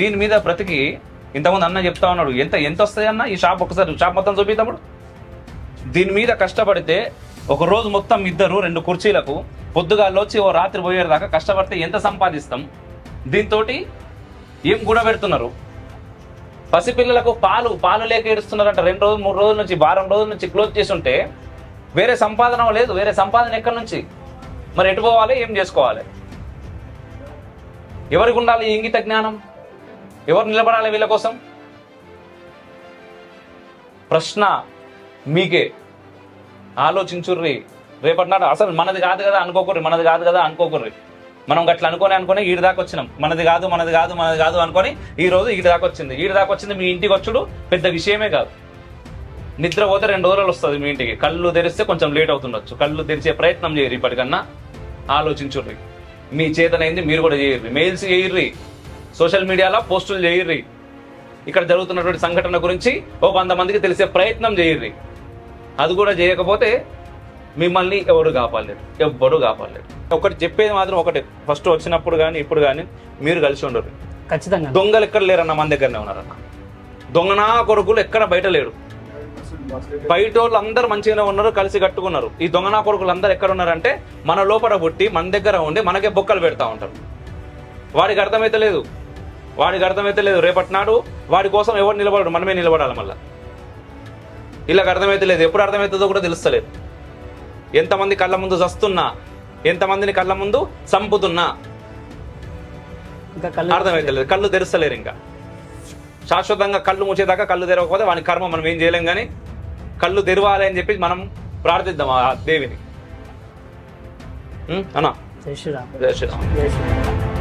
దీని మీద బ్రతికి ఇంతకుముందు అన్న చెప్తా ఉన్నాడు ఎంత ఎంత వస్తాయి అన్న? ఈ షాప్ ఒకసారి షాప్ మొత్తం చూపిద్దాము దీని మీద కష్టపడితే ఒక రోజు మొత్తం ఇద్దరు రెండు కుర్చీలకు పొద్దుగాల్లో వచ్చి ఓ రాత్రి పోయేదాకా కష్టపడితే ఎంత సంపాదిస్తాం? దీంతో ఏం కూడబెడుతున్నారు పసిపిల్లలకు పాలు పాలు లేక ఏడుస్తున్నారంట. రెండు రోజులు మూడు రోజుల నుంచి వారం రోజుల నుంచి క్లోజ్ చేసి ఉంటే వేరే సంపాదన లేదు వేరే సంపాదన ఎక్కడి నుంచి? మరి ఎటు పోవాలి ఏం చేసుకోవాలి? ఎవరికి ఉండాలి ఇంగిత జ్ఞానం? ఎవరు నిలబడాలి వీళ్ళ కోసం? ప్రశ్న మీకే. ఆలోచించుర్రి. రేపటినాడు అసలు మనది కాదు కదా అనుకోకుర్రి మనది కాదు కదా అనుకోకుర్రి. మనం గట్ల అనుకొని అనుకొని ఈడి దాకా వచ్చినాం. మనది కాదు మనది కాదు మనది కాదు అనుకొని ఈ రోజు ఈడి దాకా వచ్చింది. ఈడి దాకా వచ్చింది మీ ఇంటికి వచ్చుడు పెద్ద విషయమే కాదు. నిద్ర పోతే రెండు రోజులు వస్తుంది మీ ఇంటికి. కళ్ళు తెరిస్తే కొంచెం లేట్ అవుతుండొచ్చు. కళ్ళు తెరిచే ప్రయత్నం చేయరు ఇప్పటికన్నా. ఆలోచించుర్రి. మీ చేతనైంది మీరు కూడా చేయర్రి. మెయిల్స్ చేయర్రి. సోషల్ మీడియాలో పోస్టులు చేయర్రి. ఇక్కడ జరుగుతున్నటువంటి సంఘటన గురించి ఓ వంద మందికి తెలిసే ప్రయత్నం చేయర్రి. అది కూడా చేయకపోతే మిమ్మల్ని ఎవడు కాపాడలేడు. ఎవ్వడు కాపాడలేడు. ఒకటి చెప్పేది మాత్రం ఒకటి. ఫస్ట్ వచ్చినప్పుడు కానీ ఇప్పుడు కానీ మీరు కలిసి ఉండరు. ఖచ్చితంగా. దొంగలు ఎక్కడ లేరన్న మన దగ్గరనే ఉన్నారన్న. దొంగనా కొడుకులు ఎక్కడ బయట లేడు బయట వాళ్ళు అందరు మంచిగానే ఉన్నారు కలిసి కట్టుకున్నారు. ఈ దొంగనా కొడుకులు అందరు ఎక్కడ ఉన్నారంటే మన లోపల పుట్టి మన దగ్గర ఉండి మనకే బొక్కలు పెడతా ఉంటారు. వాడికి అర్థమైతే లేదు. వాడికి అర్థమైతే లేదు రేపటి నాడు వాడి కోసం ఎవరు నిలబడరు మనమే నిలబడాలి మళ్ళా. వీళ్ళకి అర్థమైతే లేదు ఎప్పుడు అర్థమవుతుందో కూడా తెలుస్తలేదు. ఎంతమంది కళ్ళ ముందు చస్తున్నా ఎంతమందిని కళ్ళ ముందు చంపుతున్నా. ఇంకా కళ్ళు అర్థమైతే లేదు కళ్ళు తెరుస్తలేరు ఇంకా. శాశ్వతంగా కళ్ళు మూసేదాకా కళ్ళు తెరవకపోతే వాని కర్మ మనం ఏం చేయలేం కానీ కళ్ళు తెరవాలి అని చెప్పి మనం ప్రార్థిద్దాం ఆ దేవిని? అన్నా? జై శ్రీరామ్. జై శ్రీరామ్.